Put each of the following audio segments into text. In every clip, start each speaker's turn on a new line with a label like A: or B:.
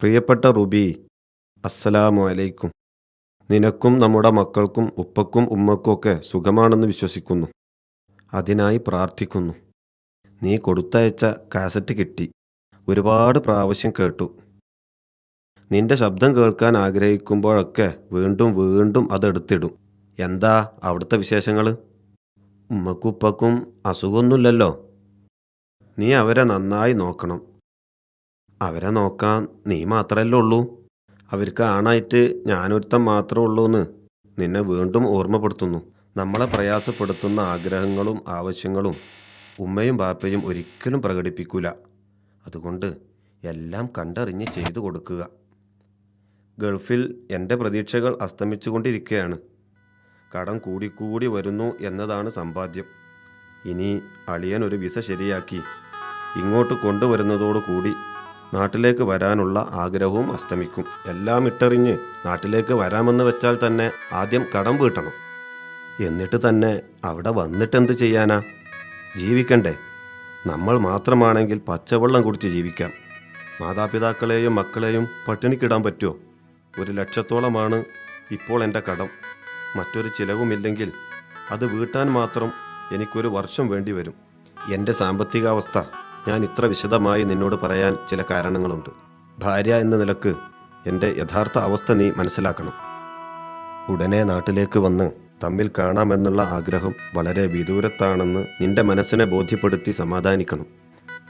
A: പ്രിയപ്പെട്ട റുബി അസ്സലാമു അലൈക്കും. നിനക്കും നമ്മുടെ മക്കൾക്കും ഉപ്പക്കും ഉമ്മക്കുമൊക്കെ സുഖമാണെന്ന് വിശ്വസിക്കുന്നു. അതിനായി പ്രാർത്ഥിക്കുന്നു. നീ കൊടുത്തയച്ച കാസറ്റ് കിട്ടി. ഒരുപാട് പ്രാവശ്യം കേട്ടു. നിന്റെ ശബ്ദം കേൾക്കാൻ ആഗ്രഹിക്കുമ്പോഴൊക്കെ വീണ്ടും വീണ്ടും അതെടുത്തിടും എന്താ അവിടുത്തെ വിശേഷങ്ങൾ ഉമ്മക്കുപ്പക്കും അസുഖമൊന്നുമില്ലല്ലോ. നീ അവരെ നന്നായി നോക്കണം. അവരെ നോക്കാൻ നീ മാത്രമല്ലേ ഉള്ളൂ. അവർക്ക് ആണായിട്ട് ഞാനൊരുത്തം മാത്രമേ ഉള്ളൂ എന്ന് നിന്നെ വീണ്ടും ഓർമ്മപ്പെടുത്തുന്നു. നമ്മളെ പ്രയാസപ്പെടുത്തുന്ന ആഗ്രഹങ്ങളും ആവശ്യങ്ങളും ഉമ്മയും ബാപ്പയും ഒരിക്കലും പ്രകടിപ്പിക്കൂല. അതുകൊണ്ട് എല്ലാം കണ്ടറിഞ്ഞ് ചെയ്തു കൊടുക്കുക. ഗൾഫിൽ എന്റെ പ്രതീക്ഷകൾ അസ്തമിച്ചുകൊണ്ടിരിക്കുകയാണ് കടം കൂടിക്കൂടി വരുന്നു എന്നതാണ് സമ്പാദ്യം. ഇനി അളിയൻ ഒരു വിസ ശരിയാക്കി ഇങ്ങോട്ട് കൊണ്ടുവരുന്നതോടുകൂടി നാട്ടിലേക്ക് വരാനുള്ള ആഗ്രഹവും അസ്തമിക്കും. എല്ലാം ഇട്ടെറിഞ്ഞ് നാട്ടിലേക്ക് വരാമെന്ന് വെച്ചാൽ തന്നെ ആദ്യം കടം വീട്ടണം. എന്നിട്ട് തന്നെ അവിടെ വന്നിട്ട് എന്ത് ചെയ്യാനാ? ജീവിക്കണ്ടേ. നമ്മൾ മാത്രമാണെങ്കിൽ പച്ചവെള്ളം കുടിച്ച് ജീവിക്കാം. മാതാപിതാക്കളെയും മക്കളെയും പട്ടിണിക്കിടാൻ പറ്റുമോ ഒരു ലക്ഷത്തോളമാണ് ഇപ്പോൾ എന്റെ കടം. മറ്റൊരു ചിലവുമില്ലെങ്കിൽ അത് വീട്ടാൻ മാത്രം എനിക്കൊരു വർഷം വേണ്ടി വരും എന്റെ സാമ്പത്തികാവസ്ഥ ഞാൻ ഇത്ര വിശദമായി നിന്നോട് പറയാൻ ചില കാരണങ്ങളുണ്ട്. ഭാര്യ എന്ന നിലയ്ക്ക് എന്റെ യഥാർത്ഥ അവസ്ഥ നീ മനസ്സിലാക്കണം. ഉടനെ നാട്ടിലേക്ക് വന്ന് തമ്മിൽ കാണാമെന്നുള്ള ആഗ്രഹം വളരെ വിദൂരത്താണെന്ന് നിന്റെ മനസ്സിനെ ബോധ്യപ്പെടുത്തി സമാധാനിക്കണം.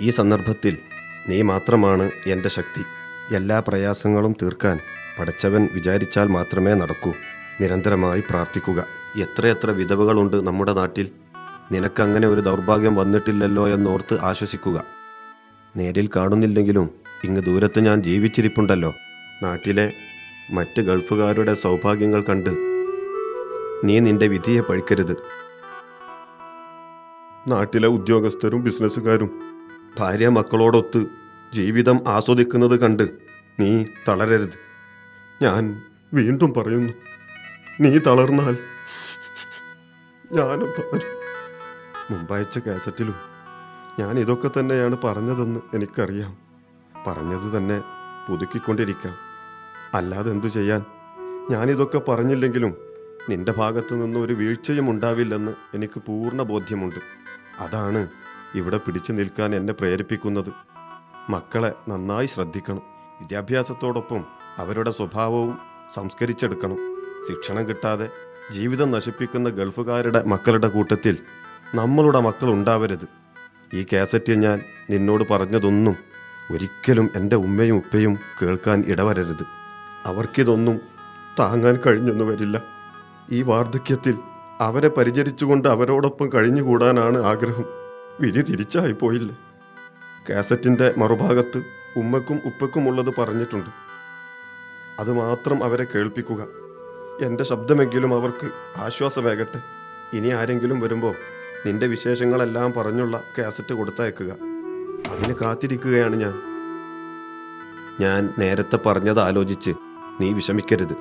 A: ഈ സന്ദർഭത്തിൽ നീ മാത്രമാണ് എന്റെ ശക്തി. എല്ലാ പ്രയാസങ്ങളും തീർക്കാൻ പടച്ചവൻ വിചാരിച്ചാൽ മാത്രമേ നടക്കൂ. നിരന്തരമായി പ്രാർത്ഥിക്കുക. എത്രയെത്ര വിധവകളുണ്ട് നമ്മുടെ നാട്ടിൽ? നിനക്കങ്ങനെ ഒരു ദൗർഭാഗ്യം വന്നിട്ടില്ലല്ലോ എന്നോർത്ത് ആശ്വസിക്കുക. നേരിൽ കാണുന്നില്ലെങ്കിലും ഇങ്ങ് ദൂരത്ത് ഞാൻ ജീവിച്ചിരിപ്പുണ്ടല്ലോ. നാട്ടിലെ മറ്റ് ഗൾഫുകാരുടെ സൗഭാഗ്യങ്ങൾ കണ്ട് നീ നിന്റെ വിധിയെ പഴിക്കരുത്. നാട്ടിലെ ഉദ്യോഗസ്ഥരും ബിസിനസ്സുകാരും ഭാര്യ മക്കളോടൊത്ത് ജീവിതം ആസ്വദിക്കുന്നത് കണ്ട് നീ തളരരുത്. ഞാൻ വീണ്ടും പറയുന്നു നീ തളർന്നാൽ ഞാനും തളരും. മുമ്പയച്ച കാസറ്റിലും ഞാൻ ഇതൊക്കെ തന്നെയാണ് പറഞ്ഞതെന്ന് എനിക്കറിയാം. പറഞ്ഞത് തന്നെ പുതുക്കിക്കൊണ്ടിരിക്കാം. അല്ലാതെ എന്തു ചെയ്യാൻ? ഞാനിതൊക്കെ പറഞ്ഞില്ലെങ്കിലും നിന്റെ ഭാഗത്തു നിന്ന് ഒരു വീഴ്ചയും ഉണ്ടാവില്ലെന്ന് എനിക്ക് പൂർണ ബോധ്യമുണ്ട്. അതാണ് ഇവിടെ പിടിച്ചു നിൽക്കാൻ എന്നെ പ്രേരിപ്പിക്കുന്നത്. മക്കളെ നന്നായി ശ്രദ്ധിക്കണം. വിദ്യാഭ്യാസത്തോടൊപ്പം അവരുടെ സ്വഭാവവും സംസ്കരിച്ചെടുക്കണം. ശിക്ഷണം കിട്ടാതെ ജീവിതം നശിപ്പിക്കുന്ന ഗൾഫുകാരുടെ മക്കളുടെ കൂട്ടത്തിൽ നമ്മളുടെ മക്കൾ ഉണ്ടാവരുത്. ഈ കാസറ്റ് ഞാൻ നിന്നോട് പറഞ്ഞതൊന്നും ഒരിക്കലും എന്റെ ഉമ്മയും ഉപ്പയും കേൾക്കാൻ ഇടവരരുത്. അവർക്കിതൊന്നും താങ്ങാൻ കഴിഞ്ഞൊന്നു വരില്ല ഈ വാർദ്ധക്യത്തിൽ അവരെ പരിചരിച്ചുകൊണ്ട് അവരോടൊപ്പം കഴിഞ്ഞുകൂടാനാണ് ആഗ്രഹം. വിധി തിരിച്ചായി പോയില്ലേ? കാസറ്റിന്റെ മറുഭാഗത്ത് ഉമ്മക്കും ഉപ്പക്കുമുള്ളത് പറഞ്ഞിട്ടുണ്ട്. അതുമാത്രം അവരെ കേൾപ്പിക്കുക. എന്റെ ശബ്ദമെങ്കിലും അവർക്ക് ആശ്വാസമേകട്ടെ. ഇനി ആരെങ്കിലും വരുമ്പോൾ നിന്റെ വിശേഷങ്ങളെല്ലാം പറഞ്ഞുള്ള കാസറ്റ് കൊടുത്തയക്കുക. അതിന് കാത്തിരിക്കുകയാണ് ഞാൻ. ഞാൻ നേരത്തെ പറഞ്ഞത് ആലോചിച്ച് നീ വിഷമിക്കരുത്.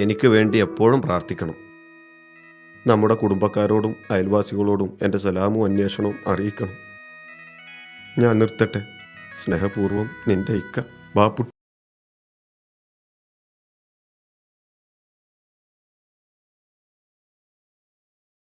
A: എനിക്ക് വേണ്ടി എപ്പോഴും പ്രാർത്ഥിക്കണം. നമ്മുടെ കുടുംബക്കാരോടും അയൽവാസികളോടും എന്റെ സലാമും അന്വേഷണവും അറിയിക്കണം. ഞാൻ നിർത്തട്ടെ. സ്നേഹപൂർവം നിന്റെ ഇക്ക ബാപ്പുട്ടി.